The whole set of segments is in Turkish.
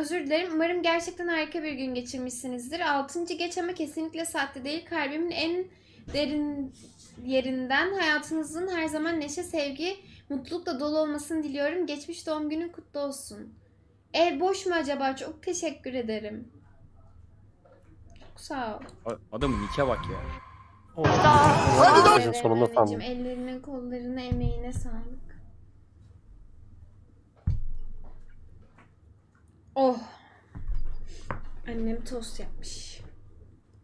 Özür dilerim. Umarım gerçekten harika bir gün geçirmişsinizdir. Altıncı geç ama kesinlikle saatte değil. Kalbimin en derin yerinden hayatınızın her zaman neşe, sevgi, mutlulukla dolu olmasını diliyorum. Geçmiş doğum günün kutlu olsun. Ev boş mu acaba? Çok teşekkür ederim. Çok sağ ol. A- Adamın nike bak ya. Ederim sonunda anneciğim. Ellerine, kollarına, emeğine sağlık. Annem tost yapmış.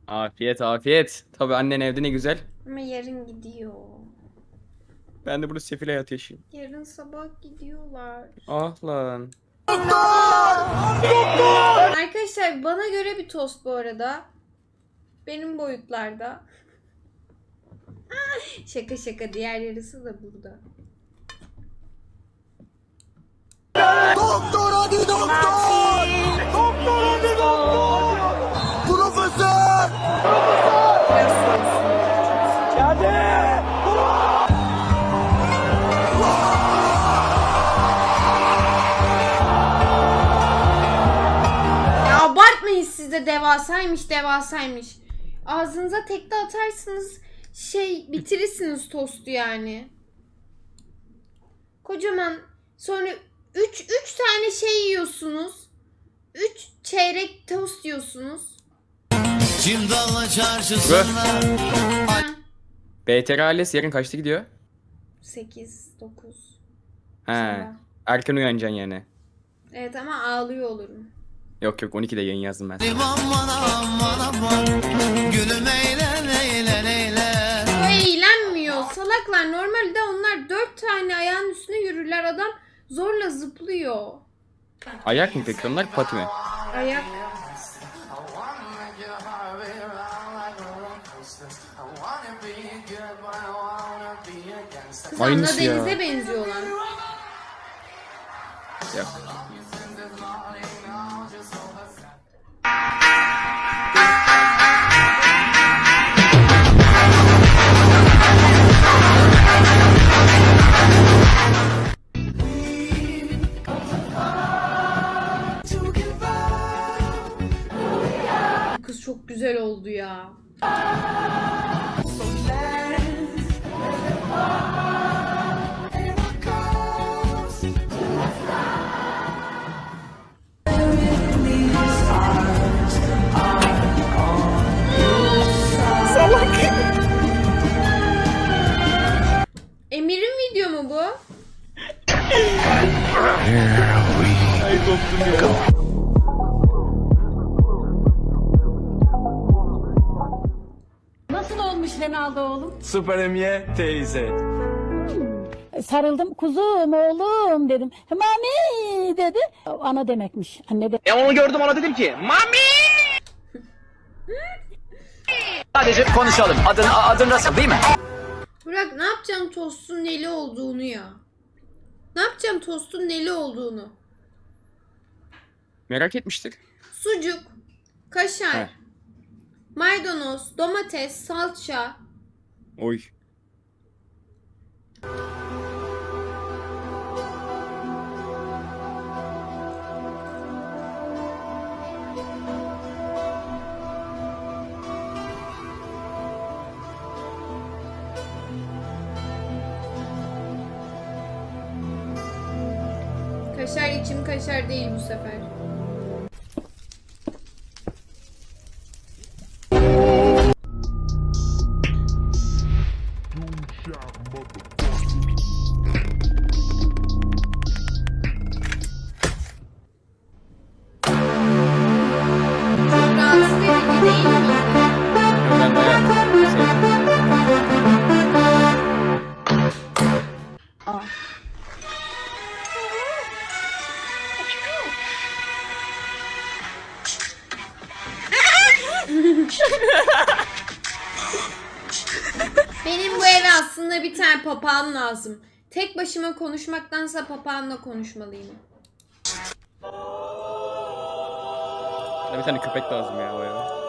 Afiyet afiyet. Tabi annen evde ne güzel. Ama yarın gidiyor. Ben de burada sefil hayat yaşayayım. Yarın sabah gidiyorlar. Ah lan. Arkadaşlar bana göre bir tost bu arada. Benim boyutlarda. şaka şaka diğer yarısı da burada. Doktor hadi doktor! Abartmayın siz de devasaymış devasaymış. Ağzınıza tekte atarsınız şey bitirirsiniz tostu yani. Kocaman sonra 3 3 tane şey yiyorsunuz. 3 çeyrek tost yiyorsunuz. Çimdallı çarşısında Ha, BTR ailesi yarın kaçta gidiyor? 8 9 He. Erken uyanacaksın yani. Evet ama ağlıyor olurum. Yok yok 12'de yayın yazdım ben. aman aman aman Gülüm eğlen eğlen eğlen O eğlenmiyor. Salaklar normalde onlar 4 tane ayağın üstüne yürürler. Adam zorla zıplıyor. Ayak mı peki onlar pati mi? Ayak. Kız Aynısı Anla ya. Deniz'e benziyorlar. Yok. Renaldo oğlum? Süper Emiye teyze. Sarıldım kuzum oğlum dedim. Mami dedi. Ana demekmiş. Anne de. E onu gördüm ona dedim ki Mami! Sadece konuşalım. Adın, adın nasıl değil mi? Burak ne yapacağım tostun neli olduğunu ya. Ne yapacağım tostun neli olduğunu. Merak etmiştik. Sucuk, kaşar, He. maydanoz, domates, salça. Oy. Kaşar içim kaşar değil bu sefer. Benim bu eve aslında bir tane papağan lazım. Tek başıma konuşmaktansa papağanla konuşmalıyım. Bir tane köpek lazım ya o eve.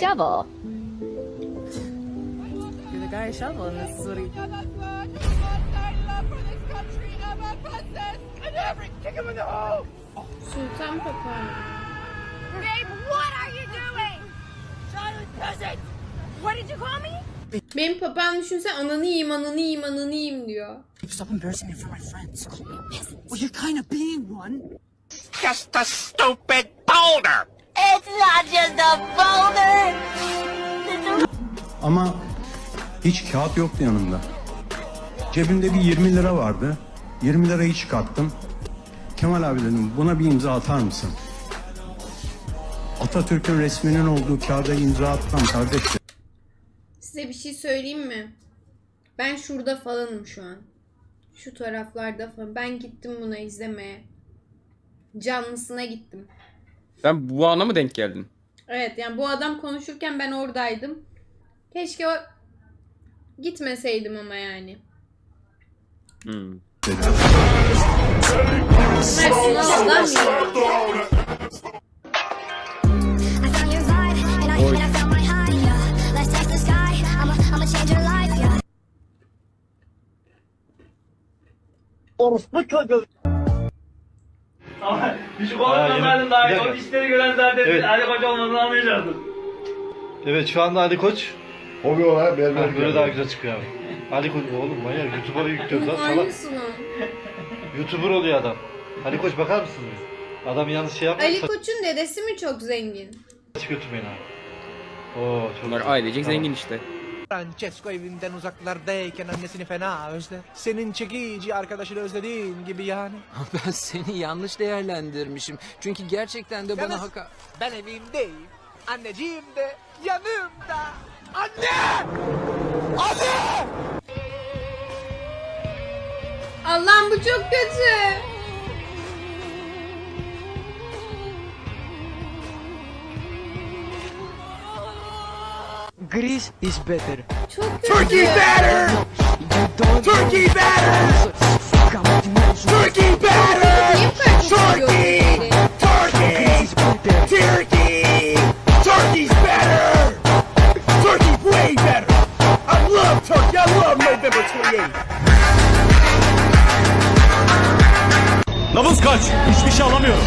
Shovel. You're the guy shoveling this is what he Sultan Papağanı. Babe, what are you doing? Silent peasant! What did you call me? Benim papağan düşünse ananı yiyeyim, ananı yiyeyim, ananı yiyeyim diyor. Stop embarrassing me for my friends. Well, you're kind of being one. It's not just a boulder! Ama hiç kağıt yoktu yanımda. Cebimde bir 20 lira vardı. 20 lirayı çıkarttım. Kemal abi dedim buna bir imza atar mısın? Atatürk'ün resminin olduğu kağıda imza atmam kardeşim. Size bir şey söyleyeyim mi? Ben şurada falanım şu an. Şu taraflarda falan. Ben gittim buna izlemeye. Canlısına gittim. Sen bu ana mı denk geldin? Evet yani bu adam konuşurken ben oradaydım. Keşke o gitmeseydim ama yani. Hmm. Mersin adam. I found yeah. Küçük olmasaydın daha iyi. O dişleri gören zaten Evet. Ali Koç olmadığını anlayacaktın. Evet şu anda Ali Koç. Hobi olarak berber Heh, böyle daha güzel çıkıyor abi. Ali Koç oğlum manyak YouTube'a yüklüyoruz lan salak. YouTuber oluyor adam. Ali Koç bakar mısınız? Adam yanlış şey yapmış. Ali Koç'un dedesi mi çok zengin? Saç götürmeyin abi. Oo çok Bunlar ailecek Tamam. zengin işte. Francesco evinden uzaklardayken annesini fena özler. Senin çekici arkadaşını özlediğin gibi yani. Ben seni yanlış değerlendirmişim. Çünkü gerçekten de Yalnız bana haka... ben evimdeyim. Anneciğim de yanımda. Anne! Anne! Allah'ım bu çok kötü. Greece is better. Çok kötü. better! Turkey better! Turkey better! Seviyorsun? Turkey! Turkey! Turkey's better! Turkey's way better! I love Turkey! I love November 28th! Nabız kaç? Hiçbir şey alamıyorum.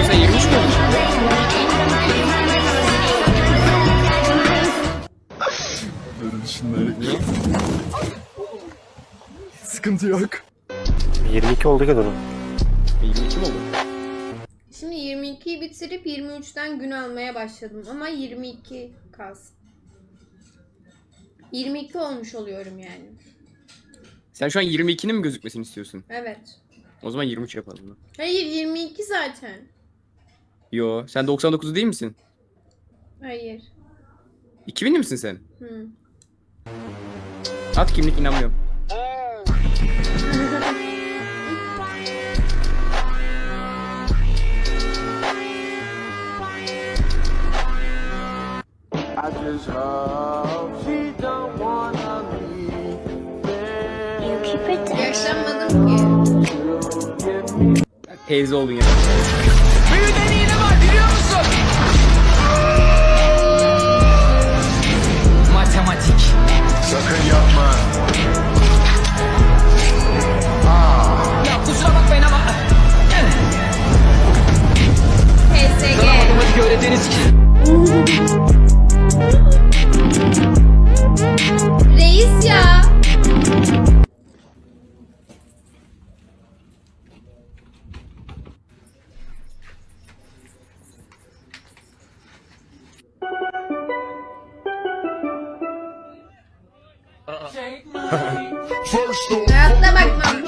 Bu sen 23 mi olmuş? Sıkıntı yok. 22 oldu kadar 22 mi oldu? Şimdi 22'yi bitirip 23'ten gün almaya başladım ama 22 kaz. 22 olmuş oluyorum yani. Sen şu an 22'nin mi gözükmesini istiyorsun? Evet. O zaman 23 yapalım. Hayır 22 zaten. Yo sen 99'u değil misin? Hayır. 2000'li misin sen? Hı. At kimlik inanmıyorum. Yaşlanmadım ki. Teyze oldun ya. Büyüden iğne var biliyor musun? Hayatta bakmam.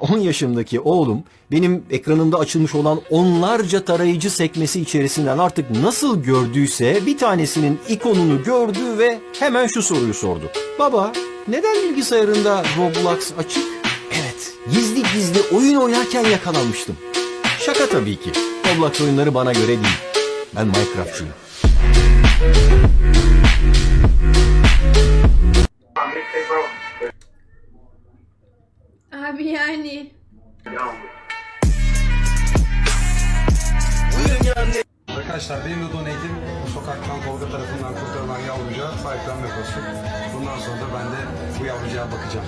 10 yaşındaki oğlum benim ekranımda açılmış olan onlarca tarayıcı sekmesi içerisinden artık nasıl gördüyse bir tanesinin ikonunu gördü ve hemen şu soruyu sordu. Baba neden bilgisayarında Roblox açık? Evet gizli gizli oyun oynarken yakalanmıştım. Şaka tabii ki. Roblox oyunları bana göre değil. Ben Minecraftçıyım. Abi yani. Arkadaşlar benim de donate'im bu sokaktan Tolga tarafından kurtarılan yavrucağa sahiplenmek olsun. Bundan sonra da ben de bu yavrucağa bakacağım.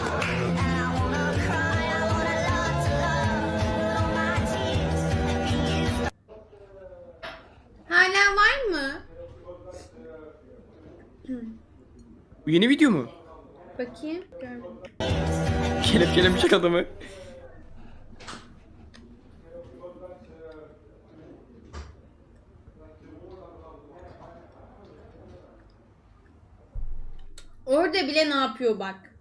Hala var mı? Bu yeni video mu? Bakayım. Gördüm. Kelepçelemiş adamı. Orada bile ne yapıyor bak.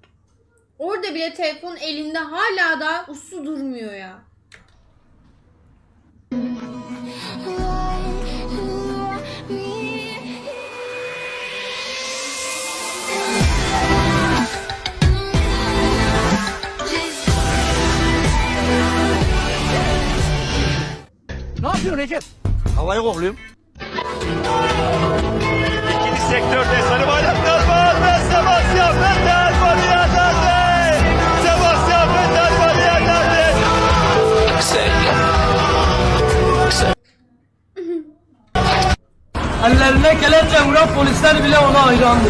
Orada bile telefon elinde hala da uslu durmuyor ya. Yapıyorsun Recep? Havayı kokluyorum. İkinci sektörde sarı bayraklar var ve Sebastian Vettel bariyerlerde. Sebastian Vettel bariyerlerde. Ellerine kelepçe vuran polisler bile ona hayrandı.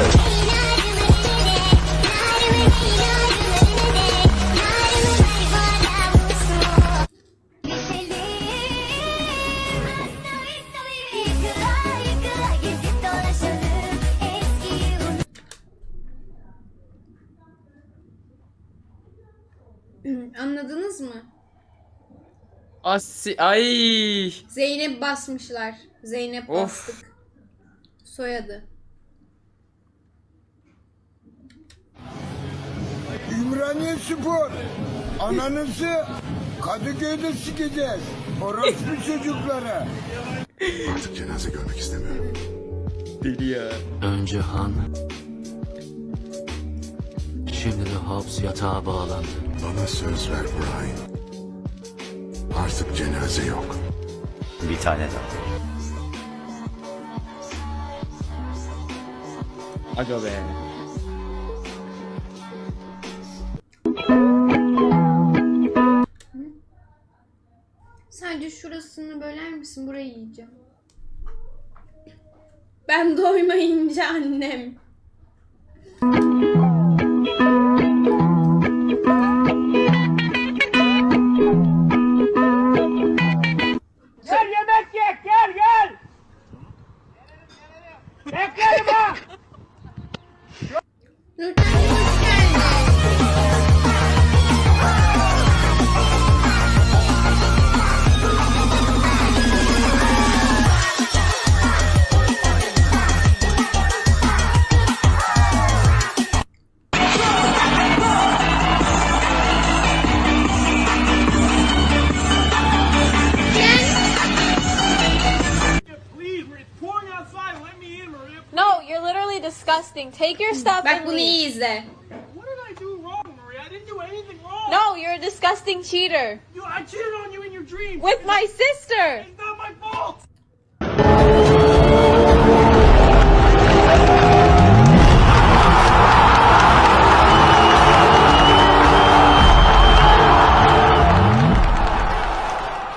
Anladınız mı? Asi ay. Zeynep basmışlar. Zeynep Of. bastık. Soyadı. İmraniye Spor. Ananızı Kadıköy'de sikeceğiz. Orospu çocukları. Artık cenaze görmek istemiyorum. Deli ya. Önce Han. Şimdi de Hobbs yatağa bağlandı. Bana söz ver Brian. Artık cenaze yok. Bir tane daha. Aga be. Sadece şurasını böler misin? Burayı yiyeceğim. Ben doymayınca annem. Bak bunu iyi izle. No, you're a disgusting cheater. You, I cheated on you in your dreams. With my sister. It's not my fault.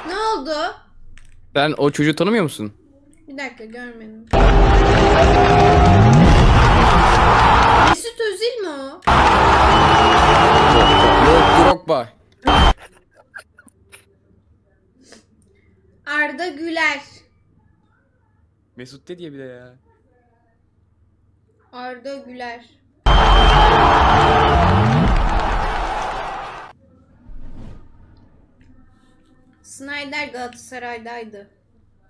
Ne oldu? Sen o çocuğu tanımıyor musun? Bir dakika görmedim. Mesut de diye bir de ya. Arda Güler. Snyder Galatasaray'daydı.